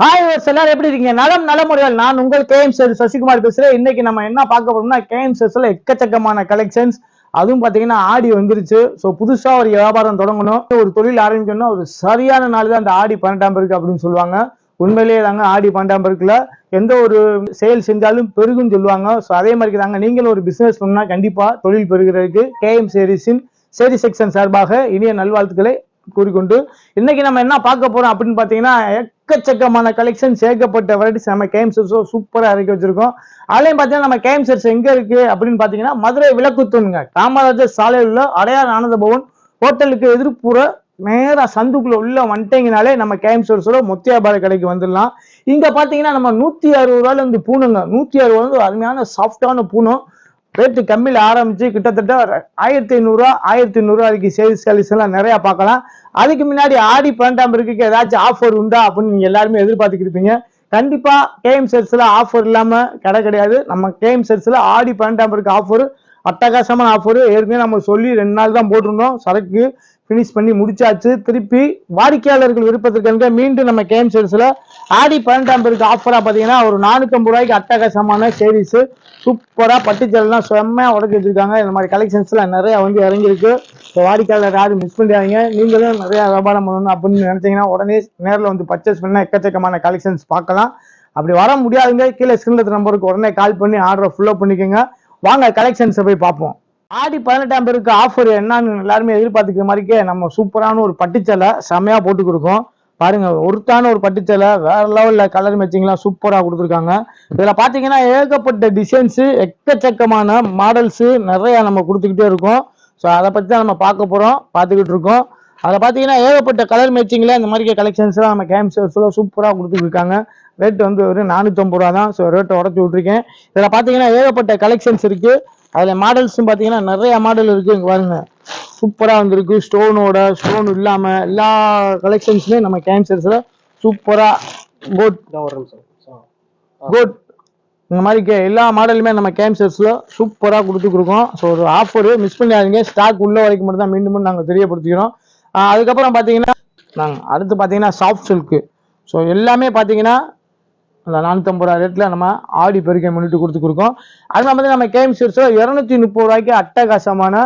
Hi எல்லாரும் எப்படி இருக்கீங்க? நலம் நலமுறைகள் நான் உங்கள் கேஎம் சார் சசிகுமார் பேசுறேன். இன்னைக்கு நம்ம என்ன பார்க்க போறோம்னா கேஎம் சார்ஸ்ல எக்கச்சக்கமான கலெக்ஷன்ஸ் அதுவும் பாத்தீங்கன்னா ஆடி வந்துருச்சு. ஸோ புதுசா ஒரு வியாபாரம் தொடங்கணும். ஒரு தொழில் ஆரம்பிக்கணும்னா ஒரு சரியான நாள் தான் அந்த ஆடி பன்னெண்டாம் பேருக்கு அப்படின்னு சொல்லுவாங்க. உண்மையிலேயே தாங்க ஆடி பன்னெண்டாம் பெருக்குல எந்த ஒரு செயல் செஞ்சாலும் பெருகுன்னு சொல்லுவாங்க. ஸோ அதே மாதிரி தாங்க நீங்களும் ஒரு பிசினஸ் பண்ணா கண்டிப்பா தொழில் பெறுகிறதுக்கு கேஎம் சேரிஸின் சேரி செக்ஷன் சார்பாக இனிய நல்வாழ்த்துக்களை கூறிக்கொண்டு இன்னைக்கு நம்ம என்ன பார்க்க போறோம்? அப்படின்னு பாத்தீங்கன்னா எக்கச்சக்கமான கலெக்ஷன் சேர்க்கப்பட்ட வெரைட்டிஸ் நம்ம கேம் சூப்பராக சூப்பரா இறக்கி வச்சிருக்கோம். அதுலயும் பாத்தீங்கன்னா நம்ம கேம் எங்க இருக்கு அப்படின்னு பாத்தீங்கன்னா மதுரை விளக்குத்தூணுங்க. காமராஜர் சாலையில் உள்ள அடையார் ஆனந்த பவன் ஹோட்டலுக்கு எதிர்ப்புற நேரா சந்துக்குள்ள உள்ள வந்துட்டீங்கனாலே நம்ம கேம் ஸ்டோர்ஸோட கடைக்கு வந்துடலாம். இங்க பாத்தீங்கன்னா நம்ம நூத்தி அறுபது ரூபாயில இருந்து பூணுங்க நூத்தி அறுபது வந்து அருமையான சாஃப்டான பூணும் ரேட்டு கம்மியில் ஆரம்பிச்சு கிட்டத்தட்ட ஆயிரத்தி ஐநூறுரூவா ஆயிரத்தி ஐநூறுரூவா வரைக்கும் சேல்ஸ் சேல்ஸ் எல்லாம் நிறையா பார்க்கலாம். அதுக்கு முன்னாடி ஆடி பன்னெண்டாம் இருக்குக்கு ஏதாச்சும் ஆஃபர் உண்டா அப்படின்னு நீங்கள் எல்லாருமே எதிர்பார்த்துக்கிருப்பீங்க கண்டிப்பாக கேஎம் சேல்ஸில் ஆஃபர் இல்லாமல் கடை கிடையாது. நம்ம கேஎம் சேல்ஸில் ஆடி பன்னெண்டாம் இருக்கு ஆஃபர் அட்டகாசமான ஆஃபர் ஏற்கனவே நம்ம சொல்லி ரெண்டு நாள் தான் போட்டிருந்தோம். சரக்கு ஃபினிஷ் பண்ணி முடிச்சாச்சு. திருப்பி வாடிக்கையாளர்கள் விருப்பத்திற்கு மீண்டும் நம்ம கேம் செல்ஸ்ல ஆடி பன்னெண்டாம் பேருக்கு ஆஃபரா பாத்தீங்கன்னா ஒரு நானூற்றம்பது ரூபாய்க்கு அட்டகாசமான சேரீஸ் சூப்பரா பட்டுச்சல்லாம் செம்மையா உடச்சி வச்சிருக்காங்க. இந்த மாதிரி கலெக்ஷன்ஸ்லாம் நிறைய வந்து இறங்கியிருக்கு. ஸோ வாடிக்கையாளர் யாரும் மிஸ் பண்ணிடாதீங்க. நீங்களும் நிறைய வியாபாரம் பண்ணணும் அப்படின்னு நினைச்சீங்கன்னா உடனே நேரில் வந்து பர்ச்சேஸ் பண்ண எக்கச்சக்கமான கலெக்ஷன்ஸ் பார்க்கலாம். அப்படி வர முடியாதுங்க. கீழே ஸ்கிரீன்ல நம்பருக்கு உடனே கால் பண்ணி ஆர்டரை ஃபுல்லப் பண்ணிக்கோங்க. வாங்க கலெக்ஷன்ஸை போய் பார்ப்போம். ஆடி பதினெட்டாம் பேருக்கு ஆஃபர் என்னன்னு எல்லாருமே எதிர்பார்த்துக்கிற மாதிரிக்கே நம்ம சூப்பரான ஒரு பட்டுச்சலை செமையாக போட்டு கொடுக்கோம். பாருங்க ஒருத்தான ஒரு பட்டுச்சலை வேற லெவலில் கலர் மேட்சிங்லாம் சூப்பராக கொடுத்துருக்காங்க. இதில் பார்த்தீங்கன்னா ஏகப்பட்ட டிசைன்ஸு எக்கச்சக்கமான மாடல்ஸு நிறையா நம்ம கொடுத்துக்கிட்டே இருக்கோம். ஸோ அதை பற்றி தான் நம்ம பார்க்க போகிறோம் பார்த்துக்கிட்டு இருக்கோம். அதில் பார்த்தீங்கன்னா ஏகப்பட்ட கலர் மேட்சிங்கில் இந்த மாதிரி கலெக்ஷன்ஸ்லாம் நம்ம கேம் ஃபுல்லாக சூப்பராக கொடுத்துருக்காங்க ரேட் வந்து ஒரு நானூற்றம்பது ரூபா தான். ஸோ ரேட்டை உடச்சி விட்ருக்கேன் இதில் பார்த்தீங்கன்னா ஏகப்பட்ட கலெக்ஷன்ஸ் இருக்குது அதில் மாடல்ஸும் பார்த்தீங்கன்னா நிறைய மாடல் இருக்குது இங்கே பாருங்க. சூப்பராக வந்திருக்கு. ஸ்டோனோட ஸ்டோன் இல்லாமல் எல்லா கலெக்ஷன்ஸுமே நம்ம கேன்சர்ஸில் சூப்பராக கோட் குட் இந்த மாதிரி கே- எல்லா மாடலுமே நம்ம கேம்சர்ஸில் சூப்பராக கொடுத்துருக்கோம் ஸோ ஒரு ஆஃபரு மிஸ் பண்ணிடாதீங்க. ஸ்டாக் உள்ள வரைக்கும் மட்டும் தான் மீண்டும் நாங்கள் தெரியப்படுத்திக்கிறோம். அதுக்கப்புறம் பார்த்தீங்கன்னா நாங்கள் அடுத்து பார்த்தீங்கன்னா சாஃப்ட் சில்க்கு ஸோ எல்லாமே பார்த்தீங்கன்னா அந்த நானூற்றம்பது ரூபா ரேட்டில் நம்ம ஆடி பெருக்கை முன்னிட்டு கொடுத்துருக்கோம் அது மாதிரி நம்ம கேம் இரநூத்தி முப்பது ரூபாய்க்கு அட்டகாசமான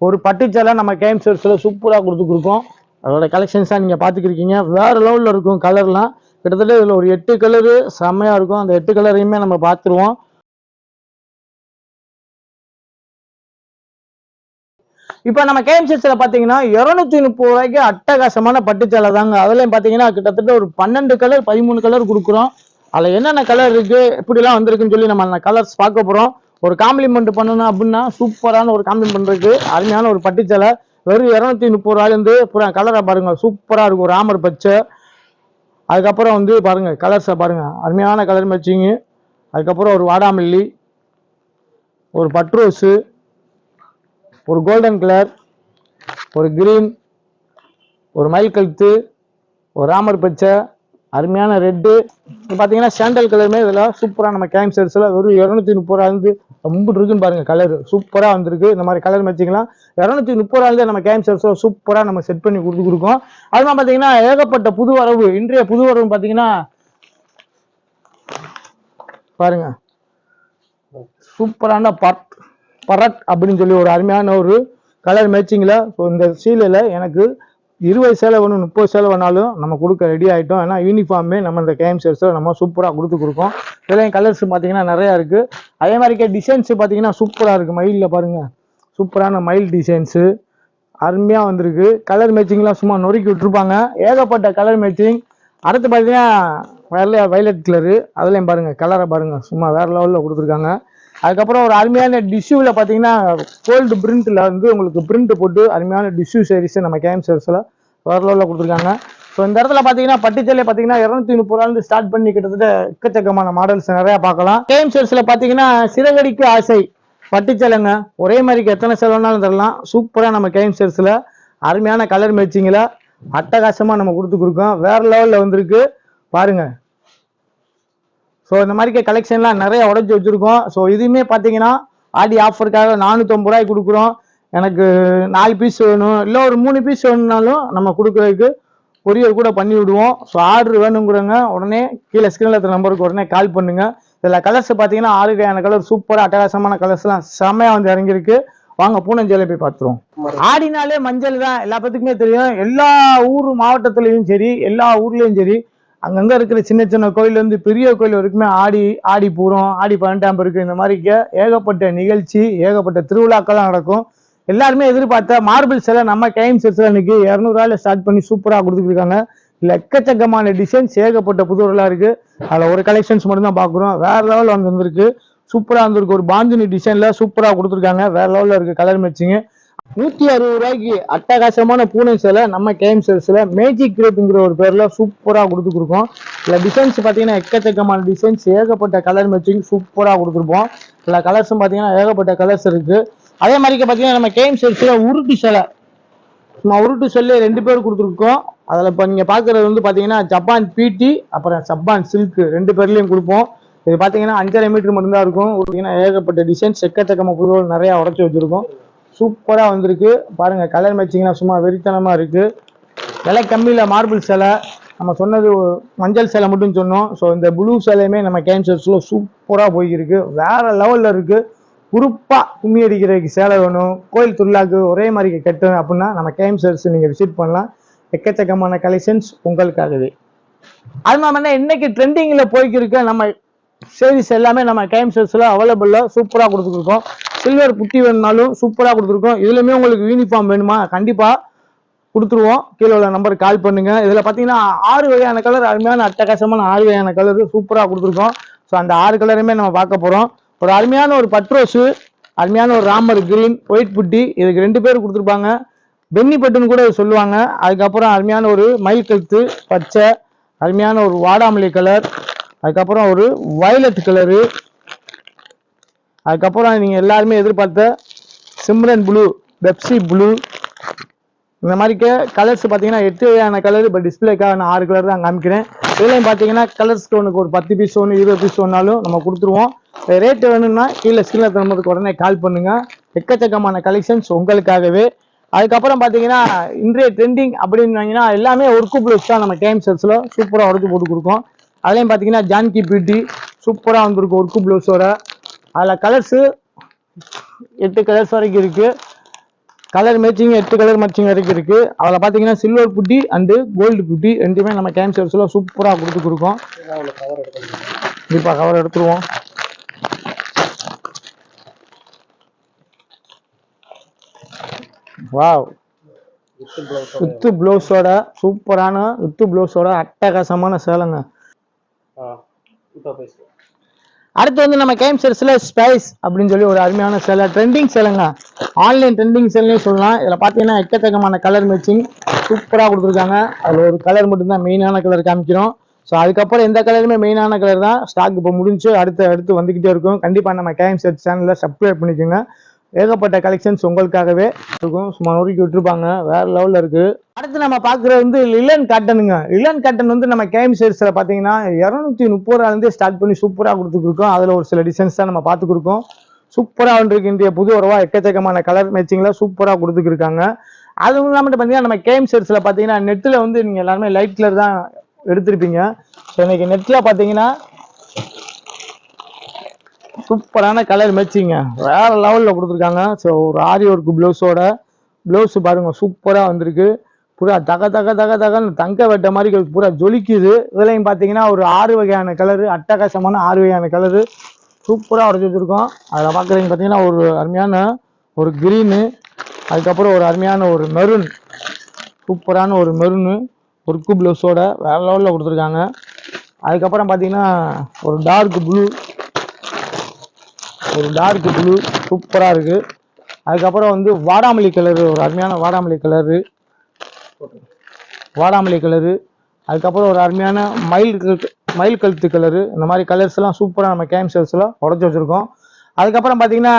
ஒரு பட்டுச்சலை நம்ம கேம் சூப்பராக சூப்பராக கொடுத்துருக்கோம் அதோட கலெக்ஷன்ஸாக நீங்கள் பார்த்துக்கிருக்கீங்க வேறு லெவலில் இருக்கும் கலர்லாம் கிட்டத்தட்ட இதில் ஒரு எட்டு கலரு செம்மையாக இருக்கும். அந்த எட்டு கலரையுமே நம்ம பார்த்துருவோம் இப்போ நம்ம கேஎம்சிஎஸ்ல பார்த்தீங்கன்னா இரநூத்தி முப்பது ரூபாய்க்கு அட்டகாசமான பட்டுச்சேலை தாங்க. அதுலயும் பார்த்தீங்கன்னா கிட்டத்தட்ட ஒரு பன்னெண்டு கலர் பதிமூணு கலர் கொடுக்குறோம். அதில் என்னென்ன கலர் இருக்கு இப்படிலாம் வந்திருக்குன்னு சொல்லி நம்ம அந்த கலர்ஸ் பார்க்க போகிறோம் ஒரு காம்ப்ளிமெண்ட் பண்ணணும் அப்படின்னா சூப்பரான ஒரு காம்ப்ளிமெண்ட் இருக்கு. அருமையான ஒரு பட்டுச்சேலை. வெறும் இரநூத்தி முப்பது ரூபாயிலேருந்து பூரா கலரை பாருங்க. சூப்பராக இருக்கும். ராமர் பச்சை. அதுக்கப்புறம் வந்து பாருங்க கலர்ஸை பாருங்க. அருமையான கலர் மேட்சிங்கு அதுக்கப்புறம் ஒரு வாடாமல்லி. ஒரு பட்ரோஸு ஒரு கோல்டன் கலர் ஒரு கிரீன் ஒரு மயில் கழுத்து ஒரு ராமர் பச்சை அருமையான ரெட்டு இப்போ பார்த்தீங்கன்னா சாண்டல் கலருமே இதில் சூப்பராக நம்ம கேம் செட்ஸில் வெறும் இரநூத்தி முப்பது ரூபா இருந்து ரொம்ப இருக்குன்னு கலர் சூப்பராக வந்திருக்கு. இந்த மாதிரி கலர் மேட்சிங்லாம் இரநூத்தி முப்பது ரூபா நம்ம கேம் செட்ஸில் சூப்பராக நம்ம செட் பண்ணி கொடுத்து கொடுக்கோம். அது பார்த்தீங்கன்னா ஏகப்பட்ட புது வரவு இன்றைய புது வரவு பார்த்தீங்கன்னா பாருங்கள் சூப்பரான பட் பரட் அப்படின்னு சொல்லி ஒரு அருமையான ஒரு கலர் மேட்சிங்கில் ஸோ இந்த சீலையில் எனக்கு இருபது சேலை வேணும் முப்பது சேலை வேணாலும் நம்ம கொடுக்க ரெடி ஆகிட்டோம் ஏன்னா யூனிஃபார்மே நம்ம இந்த கேம்சர்ஸில் நம்ம சூப்பராக கொடுத்து கொடுக்கோம். இதுலேயும் கலர்ஸ் பார்த்தீங்கன்னா நிறையா இருக்குது அதே மாதிரிக்கே டிசைன்ஸ் பார்த்தீங்கன்னா சூப்பராக இருக்குது மயிலில் பாருங்கள் சூப்பரான மயில் டிசைன்ஸு அருமையாக வந்திருக்கு. கலர் மேட்சிங்லாம் சும்மா நொறுக்கி விட்டுருப்பாங்க. ஏகப்பட்ட கலர் மேட்சிங் அடுத்து பார்த்தீங்கன்னா வெள்ளை வைலட் கலரு அதுலேயும் பாருங்கள் கலரை பாருங்கள் சும்மா வேறு லெவலில் கொடுத்துருக்காங்க. அதுக்கப்புறம் ஒரு அருமையான டிஷ்யூவில் பார்த்தீங்கன்னா கோல்டு பிரிண்ட்டில் வந்து உங்களுக்கு பிரிண்ட் போட்டு அருமையான டிஷ்யூ சாரீஸ் நம்ம கேம் சாரீஸில் லெவலில் கொடுத்துருக்காங்க. ஸோ இந்த இடத்துல பார்த்தீங்கன்னா பட்டுச்சேலை பார்த்தீங்கன்னா இரநூத்தி முப்பது ரூபாய்ந்து ஸ்டார்ட் பண்ணி கிட்டத்தட்ட எக்கச்சக்கமான மாடல்ஸ் நிறையா பார்க்கலாம். கேம் பார்த்தீங்கன்னா சிறகடிக்கு ஆசை. பட்டுச்சேலைங்க ஒரே மாதிரிக்கு எத்தனை செலவுனாலும் தரலாம். சூப்பராக நம்ம கேம் சாரீஸில் அருமையான கலர் மேட்சிங்கில் அட்டகாசமாக நம்ம கொடுத்து கொடுக்கோம். வேறு லெவலில் வந்திருக்கு. பாருங்கள் ஸோ இந்த மாதிரி கலெக்ஷன்லாம் நிறைய உடஞ்சி வச்சுருக்கோம். ஸோ இதுவுமே பார்த்தீங்கன்னா ஆடி ஆஃபருக்காக நானூற்றம்பது ரூபாய் கொடுக்குறோம். எனக்கு நாலு பீஸ் வேணும். இல்லை ஒரு மூணு பீஸ் வேணும்னாலும் நம்ம கொடுக்குறதுக்கு கொரியர் கூட பண்ணி விடுவோம். ஸோ ஆர்டர் வேணுங்கிறவங்க உடனே கீழே ஸ்க்ரீனில் இருக்கிற நம்பருக்கு உடனே கால் பண்ணுங்கள் இதில் கலர்ஸ் பார்த்தீங்கன்னா ஆறு வகையான கலர் சூப்பராக அட்டகாசமான கலர்ஸ்லாம் செம்மையாக வந்து இறங்கியிருக்கு. வாங்க பூனஞ்சேலை போய் பார்த்துருவோம். ஆடினாலே மஞ்சள் தான். எல்லா பேத்துக்குமே தெரியும். எல்லா ஊர் மாவட்டத்துலேயும் சரி எல்லா ஊர்லேயும் சரி. அங்கங்க இருக்கிற சின்ன சின்ன கோயில் இருந்து பெரிய கோயில் வரைக்குமே ஆடி ஆடி பூரம் ஆடி பன்னெண்டாம் இருக்கு இந்த மாதிரி ஏகப்பட்ட நிகழ்ச்சி ஏகப்பட்ட திருவிழாக்கள்லாம் நடக்கும். எல்லாருமே எதிர்பார்த்த மார்பிள் சிலை நம்ம கைம் செட்ஸ்ல இன்னைக்கு இரநூறுவாயில ஸ்டார்ட் பண்ணி சூப்பரா கொடுத்துருக்காங்க இல்ல எக்கச்சக்கமான டிசைன்ஸ் ஏகப்பட்ட புதுவர்களா இருக்கு. அதுல ஒரு கலெக்ஷன்ஸ் மட்டும் தான் பாக்குறோம் வேற லெவல் வந்து வந்திருக்கு சூப்பரா வந்திருக்கு. ஒரு பாந்தினி டிசைன்ல சூப்பரா கொடுத்துருக்காங்க. வேற லெவல்ல இருக்கு கலர் மேட்சிங் நூத்தி அறுபது ரூபாய்க்கு அட்டகாசமான பூனை சேலை நம்ம கேம் மேஜிக் கிரேப்ங்கிற ஒரு பேர்ல சூப்பரா கொடுத்துருக்கோம் இல்ல டிசைன்ஸ் பாத்தீங்கன்னா எக்கச்சக்கமான டிசைன்ஸ் ஏகப்பட்ட கலர் மேட்சிங் சூப்பரா கொடுத்துருப்போம். இல்ல கலர்ஸும் பாத்தீங்கன்னா ஏகப்பட்ட கலர்ஸ் இருக்கு. அதே மாதிரி பாத்தீங்கன்னா நம்ம கேம் சேல்ஸ்ல உருட்டு சேலை. நம்ம உருட்டு சொல்லி ரெண்டு பேர் கொடுத்துருக்கோம். அதில் இப்போ நீங்கள் பார்க்குறது வந்து பார்த்தீங்கன்னா ஜப்பான் பிடி அப்புறம் ஜப்பான் சில்க் ரெண்டு பேர்லையும் கொடுப்போம். இது பார்த்தீங்கன்னா அஞ்சரை மீட்டர் மட்டும்தான் இருக்கும். பார்த்தீங்கன்னா ஏகப்பட்ட டிசைன்ஸ் எக்கச்சக்கமாக பொருள் நிறையா உடச்சி வச்சுருக்கோம். சூப்பராக வந்திருக்கு. பாருங்கள் கலர் மேட்சிங்லாம் சும்மா வெறித்தனமாக இருக்குது விலை கம்மியில் மார்பிள் சிலை. நம்ம சொன்னது மஞ்சள் சேலை மட்டும் சொன்னோம். ஸோ இந்த ப்ளூ சேலையுமே நம்ம கேன்சர்ஸில் சூப்பராக போயிருக்கு. வேறு லெவலில் இருக்குது உறுப்பா கும்மி அடிக்கிறதுக்கு சேலை வேணும். கோயில் திருவிழாக்கு ஒரே மாதிரி கட்டணும் அப்படின்னா நம்ம கேம்சர்ஸ் நீங்கள் விசிட் பண்ணலாம். எக்கச்சக்கமான கலெக்ஷன்ஸ் உங்களுக்காகவே. அது மாதிரி இன்னைக்கு ட்ரெண்டிங்கில் போய்க்கிருக்க நம்ம சேரீஸ் எல்லாமே நம்ம கேம்சர்ஸில் அவைலபிளில் சூப்பராக கொடுத்துருக்கோம் சில்வர் புட்டி வேணுனாலும் சூப்பராக கொடுத்துருக்கோம். இதுலையுமே உங்களுக்கு யூனிஃபார்ம் வேணுமா? கண்டிப்பாக கொடுத்துருவோம். கீழே உள்ள நம்பருக்கு கால் பண்ணுங்கள் இதில் பார்த்தீங்கன்னா ஆறு வகையான கலர் அருமையான அட்டகாசமான ஆறு வகையான கலர் சூப்பராக கொடுத்துருக்கோம். ஸோ அந்த ஆறு கலருமே நம்ம பார்க்க போகிறோம் ஒரு அருமையான ஒரு பட்ரோஸு அருமையான ஒரு ராமர் கிரீன் ஒயிட் புட்டி இதுக்கு ரெண்டு பேர் கொடுத்துருப்பாங்க. பென்னி பட்டுன்னு கூட சொல்லுவாங்க. அதுக்கப்புறம் அருமையான ஒரு மயில் கழுத்து பச்சை அருமையான ஒரு வாடாமல்லி கலர் அதுக்கப்புறம் ஒரு வயலட் கலரு அதுக்கப்புறம் நீங்கள் எல்லாருமே எதிர்பார்த்த சிம்ரன் ப்ளூ பெப்சி ப்ளூ இந்த மாதிரி கலர்ஸ் பார்த்தீங்கன்னா எட்டு வகையான கலர் இப்போ டிஸ்பிளேக்காக நான் ஆறு கலர் தான் காமிக்கிறேன். இதுலையும் பார்த்தீங்கன்னா கலர்ஸ்க்கு ஒன்றுக்கு ஒரு பத்து பீஸ் ஒன்று இருபது பீஸ் ஒன்றாலும் நம்ம கொடுத்துருவோம். ரேட்டு வேணும்னா கீழே ஸ்கிரீனில் தரும்போதுக்கு உடனே கால் பண்ணுங்கள் எக்கச்சக்கமான கலெக்ஷன்ஸ் உங்களுக்காகவே. அதுக்கப்புறம் பார்த்தீங்கன்னா இன்றைய ட்ரெண்டிங் அப்படின்னு எல்லாமே ஒர்க்கு ப்ளவுஸ் தான் நம்ம கேம் செல்ஸில் சூப்பராக உடச்சு போட்டு கொடுக்கும். அதுலேயும் பார்த்தீங்கன்னா ஜான்கி பியூட்டி சூப்பராக வந்துருக்கும் ஒர்க்கு ப்ளவுஸோட அதில் கலர்ஸு எட்டு கலர்ஸ் வரைக்கும் இருக்குது கலர் மேட்சிங் எட்டு கலர் மேட்சிங் வரைக்கும் இருக்குது அதில் பார்த்தீங்கன்னா சில்வர் புட்டி அண்டு கோல்டு புட்டி ரெண்டுமே நம்ம கேன்சர்ஸில் சூப்பராக கொடுத்து கொடுக்கோம். கண்டிப்பாக கவர் எடுத்துருவோம். வாவ் வித்து ப்ளவுஸோட சூப்பரான வித்து ப்ளவுஸோட அட்டகாசமான சேலைங்க. அடுத்து வந்து நம்ம கேம் செல்ஸ்ல ஸ்பைஸ் அப்படின்னு சொல்லி ஒரு அருமையான சேலை ட்ரெண்டிங் சேலைங்க. ஆன்லைன் ட்ரெண்டிங் சேலையும் சொல்லலாம். இதில் பார்த்தீங்கன்னா எக்கச்சக்கமான கலர் மேட்சிங் சூப்பராக கொடுத்துருக்காங்க. அதில் ஒரு கலர் மட்டும்தான் மெயினான கலர் காமிக்கிறோம். ஸோ அதுக்கப்புறம் எந்த கலருமே மெயினான கலர் தான். ஸ்டாக் இப்போ முடிஞ்சு அடுத்து அடுத்து வந்துக்கிட்டே இருக்கும். கண்டிப்பாக நம்ம கேம் செட் சேனலில் சப்ஸ்கிரைப் பண்ணிக்கோங்க. ஏகப்பட்ட கலெக்ஷன்ஸ் உங்களுக்காகவே இருக்கும். சும்மா நொறுக்கி விட்டுருப்பாங்க. வேற லெவலில் இருக்கு. அடுத்து நம்ம பார்க்குறது வந்து லிலன் காட்டனுங்க லிலன் காட்டன் வந்து நம்ம கேம் சேர்ஸில் பார்த்தீங்கன்னா இரநூத்தி முப்பது ரூபாலேருந்தே ஸ்டார்ட் பண்ணி சூப்பராக கொடுத்துருக்கோம் அதில் ஒரு சில டிசைன்ஸ் தான் நம்ம பார்த்துருக்கோம் சூப்பராக வந்துருக்கு புது உறவா எக்கச்சக்கமான கலர் மேட்சிங்கில் சூப்பராக கொடுத்துருக்காங்க அதுவும் இல்லாமல் பார்த்தீங்கன்னா நம்ம கேம் செட்ஸில் பார்த்தீங்கன்னா நெட்டில் வந்து நீங்கள் எல்லாருமே லைட் கலர் தான் எடுத்திருப்பீங்க. ஸோ இன்னைக்கு நெட்டில் பார்த்தீங்கன்னா சூப்பரான கலர் மேட்சிங்க வேற லெவலில் கொடுத்துருக்காங்க. ஸோ ஒரு ஆரி ஒர்க் ப்ளவுஸோட ப்ளவுஸ் பாருங்க சூப்பராக வந்திருக்கு. பூரா தக தக தக தகன்னு தங்க வெட்ட மாதிரி பூரா ஜொலிக்குது. இதுலையும் பார்த்தீங்கன்னா ஒரு ஆறு வகையான கலரு அட்டகாசமான ஆறு வகையான கலரு சூப்பராக உடச்சி வச்சுருக்கோம். அதில் பார்க்குறீங்க பார்த்தீங்கன்னா ஒரு அருமையான ஒரு க்ரீனு அதுக்கப்புறம் ஒரு அருமையான ஒரு மெரூன் சூப்பரான ஒரு மெரூனு ஒர்க்கு ப்ளவுஸோட வேற லெவலில் கொடுத்துருக்காங்க. அதுக்கப்புறம் பார்த்தீங்கன்னா ஒரு டார்க் ப்ளூ ஒரு டார்க் ப்ளூ சூப்பராக இருக்குது அதுக்கப்புறம் வந்து வாடாமல்லி கலரு ஒரு அருமையான வாடாமல்லி கலரு வாடாமல்லி கலரு அதுக்கப்புறம் ஒரு அருமையான மயில் கழுத்து மயில் கழுத்து கலரு இந்த மாதிரி கலர்ஸ்லாம் சூப்பராக நம்ம கேம் சேல்ஸில் உடச்சி வச்சுருக்கோம். அதுக்கப்புறம் பார்த்தீங்கன்னா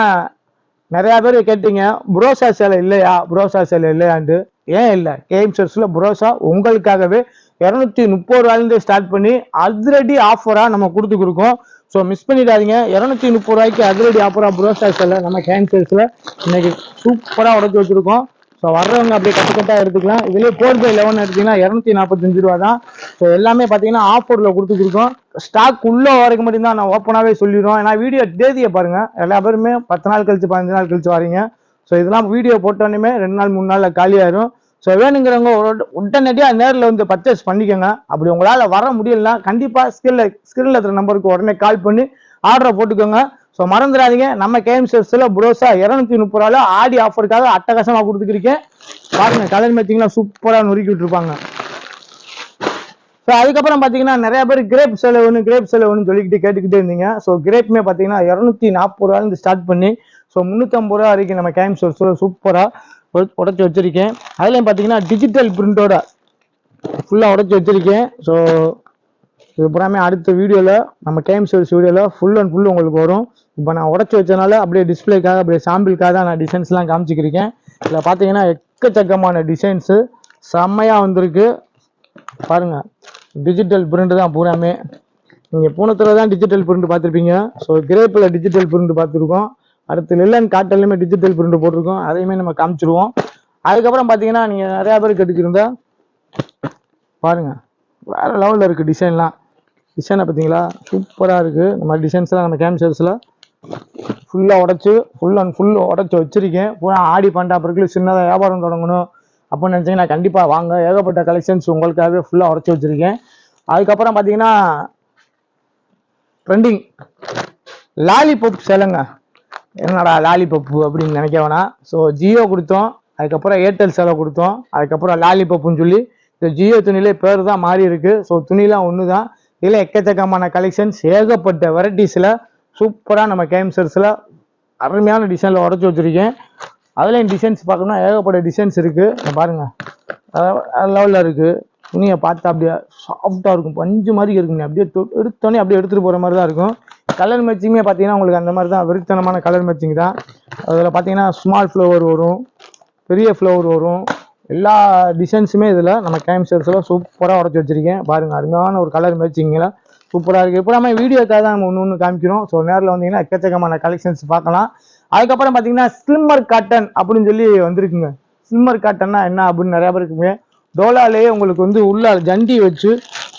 நிறையா பேர் கேட்டீங்க புரோசா சேலை இல்லையா? புரோசா சேலை இல்லையான்ட்டு. ஏன் இல்லை? கேம் சேல்ஸில் புரோசா உங்களுக்காகவே இரநூத்தி முப்பது ரூபாயிலேருந்து ஸ்டார்ட் பண்ணி அதிரடி ஆஃபராக நம்ம கொடுத்து கொடுக்கோம். ஸோ மிஸ் பண்ணிடாதீங்க. இரநூத்தி முப்பது ரூபாய்க்கு அதிரடி ஆஃபராக புரோசா நம்ம கேம் சேல்ஸில் இன்னைக்கு சூப்பராக உடச்சி வச்சுருக்கோம். ஸோ வர்றவங்க அப்படியே கட்டு கட்டாக எடுத்துக்கலாம். இதுலேயே ஃபோர் பை லெவன் எடுத்தீங்கன்னா இரநூத்தி நாற்பத்தஞ்சு ரூபா தான் ஸோ எல்லாமே பார்த்தீங்கன்னா ஆஃபரில் கொடுத்துருக்கோம் ஸ்டாக் உள்ளே வரைக்கும் மட்டும்தான் நான் ஓப்பனாகவே சொல்லிடுவோம் ஏன்னா வீடியோ தேதியை பாருங்கள் எல்லா பேருமே பத்து நாள் கழிச்சு பதினஞ்சு நாள் கழிச்சு வரீங்க. ஸோ இதெல்லாம் வீடியோ போட்டோன்னே ரெண்டு நாள் மூணு நாளில் காலியாயிரும். ஸோ வேணுங்கிறவங்க உடனடியாக நேரில் வந்து பர்ச்சேஸ் பண்ணிக்கோங்க. அப்படி உங்களால் வர முடியலன்னா கண்டிப்பாக ஸ்கிரில் ஸ்கில்ல இருக்கிற நம்பருக்கு உடனே கால் பண்ணி ஆர்டரை போட்டுக்கோங்க. ஸோ மறந்துடாதீங்க. நம்ம கேம் செல்ஸில் புரோசா இரநூத்தி முப்பது ரூபால ஆடி ஆஃபருக்காக அட்டகாசமாக கொடுத்துருக்கேன் பாருங்கள் கலர் மேட்சிங்லாம் சூப்பராக நொறுக்கி விட்டுருப்பாங்க ஸோ அதுக்கப்புறம் பார்த்தீங்கன்னா நிறைய பேர் கிரேப் செலவுன்னு கிரேப் செலவுன்னு சொல்லிக்கிட்டு கேட்டுக்கிட்டே இருந்தீங்க. ஸோ கிரேப்புமே பார்த்தீங்கன்னா இரநூத்தி நாற்பது ரூபாயிலிருந்து ஸ்டார்ட் பண்ணி ஸோ முந்நூற்றம்பது ரூபா வரைக்கும் நம்ம கேம் செல்ஸில் சூப்பராக உடச்சி வச்சிருக்கேன். அதுலேயும் பார்த்தீங்கன்னா டிஜிட்டல் பிரிண்டோட ஃபுல்லாக உடச்சி வச்சிருக்கேன். ஸோ இது பூராமே அடுத்த வீடியோவில் நம்ம கேம் சர்வீஸ் வீடியோவில் ஃபுல் அண்ட் ஃபுல் உங்களுக்கு வரும். இப்போ நான் உடச்சி வச்சனால அப்படியே டிஸ்பிளேக்காக அப்படியே சாம்பிளுக்காக தான் நான் டிசைன்ஸ்லாம் காமிச்சிக்கிருக்கேன். இதில் பார்த்தீங்கன்னா எக்கச்சக்கமான டிசைன்ஸு செம்மையாக வந்திருக்கு. பாருங்கள் டிஜிட்டல் பிரிண்ட் தான் பூராமே. நீங்கள் பூனத்தில் தான் டிஜிட்டல் பிரிண்ட் பார்த்துருப்பீங்க. ஸோ கிரேப்பில் டிஜிட்டல் பிரிண்ட் பார்த்துருக்கோம். அடுத்து லில்லன் காட்டன்லையுமே டிஜிட்டல் பிரிண்ட் போட்டிருக்கோம். அதையுமே நம்ம காமிச்சிருவோம். அதுக்கப்புறம் பார்த்தீங்கன்னா நீங்கள் நிறையா பேர் கேட்டுக்கிருந்தா பாருங்க வேற லெவலில் இருக்குது டிசைன்லாம் டிசைனை பார்த்தீங்களா சூப்பராக இருக்குது இந்த மாதிரி டிசைன்ஸ்லாம் நம்ம கேம்சர்ஸில் ஃபுல்லாக உடச்சி ஃபுல் அண்ட் ஃபுல் உடச்சி வச்சிருக்கேன். பூரா ஆடி பண்டா பிறகு சின்னதாக வியாபாரம் தொடங்கணும் அப்படின்னு நினச்சிங்கன்னா கண்டிப்பாக வாங்க. ஏகப்பட்ட கலெக்ஷன்ஸ் உங்களுக்காகவே ஃபுல்லாக உடச்சி வச்சுருக்கேன். அதுக்கப்புறம் பார்த்தீங்கன்னா ட்ரெண்டிங் லாலிபப் சேலைங்க. என்னடா லாலிபப்பு அப்படின்னு நினைக்க வேணாம் ஸோ ஜியோ கொடுத்தோம். அதுக்கப்புறம் ஏர்டெல் செலவு கொடுத்தோம். அதுக்கப்புறம் லாலிபப்புன்னு சொல்லி இந்த ஜியோ துணியிலே பேர் தான் மாறி இருக்கு. ஸோ துணிலாம் ஒன்று தான் இதில் எக்கச்சக்கமான கலெக்ஷன்ஸ் ஏகப்பட்ட வெரைட்டிஸில் சூப்பராக நம்ம கேம்சர்ஸில் அருமையான டிசைனில் உடச்சி வச்சுருக்கேன். அதுலேயும் டிசைன்ஸ் பார்க்கணும்னா ஏகப்பட்ட டிசைன்ஸ் இருக்குது பாருங்கள் லெவலில் இருக்குது துணியை பார்த்தா அப்படியே சாஃப்டாக இருக்கும். பஞ்சு மாதிரி இருக்குங்க. அப்படியே எடுத்தோடனே அப்படியே எடுத்துகிட்டு போகிற மாதிரி தான் இருக்கும். கலர் மேட்சிங்குமே பார்த்தீங்கன்னா உங்களுக்கு அந்த மாதிரி தான். வெறித்தனமான கலர் மேட்சிங் தான். அதில் பார்த்தீங்கன்னா ஸ்மால் ஃப்ளவர் வரும். பெரிய ஃப்ளவர் வரும். எல்லா டிசைன்ஸுமே இதில் நம்ம கேம்சர்ஸில் சூப்பராக உடச்சி வச்சிருக்கேன். பாருங்கள் அருமையான ஒரு கலர் மேட்சிங்கில் சூப்பராக இருக்குது இப்போ நம்ம வீடியோக்காக தான் நம்ம ஒன்று ஒன்று காமிக்கிறோம். ஸோ நேரில் வந்தீங்கன்னா எக்கச்சக்கமான கலெக்ஷன்ஸ் பார்க்கலாம். அதுக்கப்புறம் பார்த்தீங்கன்னா ஸ்லிம்மர் காட்டன் அப்படின்னு சொல்லி வந்திருக்குங்க. ஸ்லிம்மர் காட்டன்னா என்ன அப்படின்னு நிறையா பேர் இருக்குங்க. டோலாலேயே உங்களுக்கு வந்து உள்ள ஜண்டி வச்சு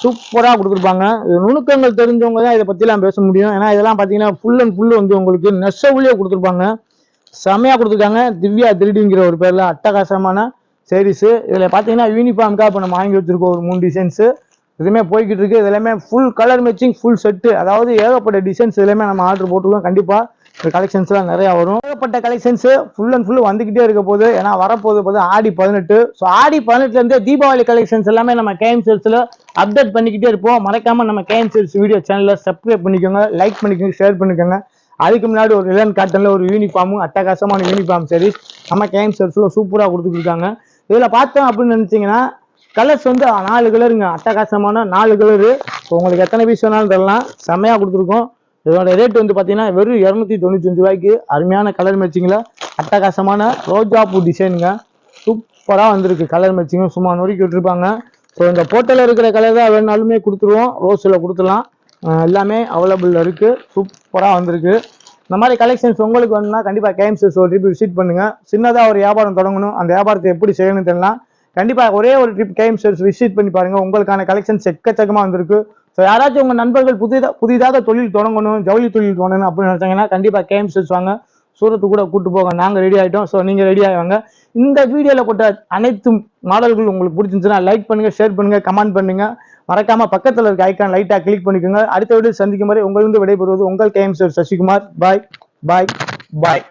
சூப்பராக கொடுத்துருப்பாங்க. நுணுக்கங்கள் தெரிஞ்சவங்க தான் இதை பற்றிலாம் பேச முடியும். ஏன்னா இதெல்லாம் பார்த்தீங்கன்னா ஃபுல் அண்ட் ஃபுல் வந்து உங்களுக்கு நெசவுலேயே கொடுத்துருப்பாங்க. செமையாக கொடுத்துருக்காங்க. திவ்யா திருடிங்கிற ஒரு பேரில் அட்டகாசமான சேரீஸு இதில் பார்த்தீங்கன்னா யூனிஃபார்முக்காக இப்போ நம்ம வாங்கி வச்சிருக்கோம். ஒரு மூணு டிசைன்ஸு இதுவுமே போய்கிட்டு இருக்குது இது எல்லாமே full colour matching full set அதாவது ஏகப்பட்ட டிசைன்ஸ் எல்லாமே நம்ம ஆர்டர் போட்டுருக்கோம். கண்டிப்பாக கலெக்ஷன்ஸ்லாம் நிறையா வரும். ஏகப்பட்ட கலெக்ஷன்ஸ் ஃபுல் அண்ட் ஃபுல் வந்துக்கிட்டே இருக்க போகுது. ஏன்னா வரப்போகுது போது ஆடி பதினெட்டு. ஸோ ஆடி பதினெட்டுலேருந்து தீபாவளி கலெக்ஷன்ஸ் எல்லாமே நம்ம கேஎம் சேல்ஸில் அப்டேட் பண்ணிக்கிட்டே இருப்போம். மறக்காமல் நம்ம கேஎம் சேல்ஸ் வீடியோ சேனலில் சப்ஸ்கிரைப் பண்ணிக்கோங்க. லைக் பண்ணிக்கோங்க ஷேர் பண்ணிக்கோங்க. அதுக்கு முன்னாடி ஒரு ரிலன் காட்டனில் ஒரு யூனிஃபார்மும் அட்டகாசமான யூனிஃபார்ம் சீரிஸ் நம்ம கேஎம் சேல்ஸில் சூப்பராக கொடுத்துருக்காங்க இதில் பார்த்தோம் அப்படின்னு நினச்சிங்கன்னா கலர்ஸ் வந்து நாலு கலருங்க அட்டகாசமான நாலு கலரு உங்களுக்கு எத்தனை பீஸ் வேணாலும் தரலாம். செம்மையாக கொடுத்துருக்கோம். இதோட ரேட் வந்து பார்த்தீங்கன்னா வெறும் இரநூத்தி தொண்ணூத்தஞ்சு ரூபாய்க்கு. அருமையான கலர் மேட்சிங்கில் அட்டகாசமான ரோஜா பூ டிசைனுங்க சூப்பராக வந்திருக்கு கலர் மேட்சிங்கும் சும்மா நொறுக்கி விட்டுருப்பாங்க. ஸோ இந்த போட்டலில் இருக்கிற கலர் தான் வேணாலுமே கொடுத்துருவோம். ரோஸில் கொடுத்துடலாம். எல்லாமே அவைலபிள் இருக்குது சூப்பராக வந்திருக்கு. இந்த மாதிரி கலெக்ஷன்ஸ் உங்களுக்கு வேணும்னா கண்டிப்பாக கேம்ஸஸ் ஒரு ட்ரிப் விசிட் பண்ணுங்க. சின்னதாக ஒரு வியாபாரம் தொடங்கணும். அந்த வியாபாரத்தை எப்படி செய்யணும்னு தெரியலாம் கண்டிப்பாக ஒரே ஒரு ட்ரிப் கேம்ஸஸ் விசிட் பண்ணி பாருங்கள் உங்களுக்கான கலெக்ஷன்ஸ் எக்கச்சக்கமாக வந்திருக்கு. ஸோ யாராச்சும் உங்கள் நண்பர்கள் புதிதாக புதிதாக தொழில் தொடங்கணும் ஜவுளி தொழில் தொடங்கணும் அப்படின்னு நினைச்சாங்கன்னா கண்டிப்பாக கேம்ஸ் வாங்க. சூரத்து கூட கூட்டு போங்க. நாங்கள் ரெடி ஆகிட்டோம் ஸோ நீங்கள் ரெடி ஆகிவாங்க இந்த வீடியோவில் போட்ட அனைத்து மாடல்கள் உங்களுக்கு பிடிச்சிருந்துச்சுன்னா லைக் பண்ணுங்கள் ஷேர் பண்ணுங்கள் கமெண்ட் பண்ணுங்கள் மறக்காமல் பக்கத்தில் இருக்க ஐக்கான் லைட்டாக கிளிக் பண்ணிக்கோங்க. அடுத்த வீடியோ சந்திக்கும் வரை உங்களிருந்து விடைபெறுவது உங்கள் KM sir Sasikumar. Bye bye bye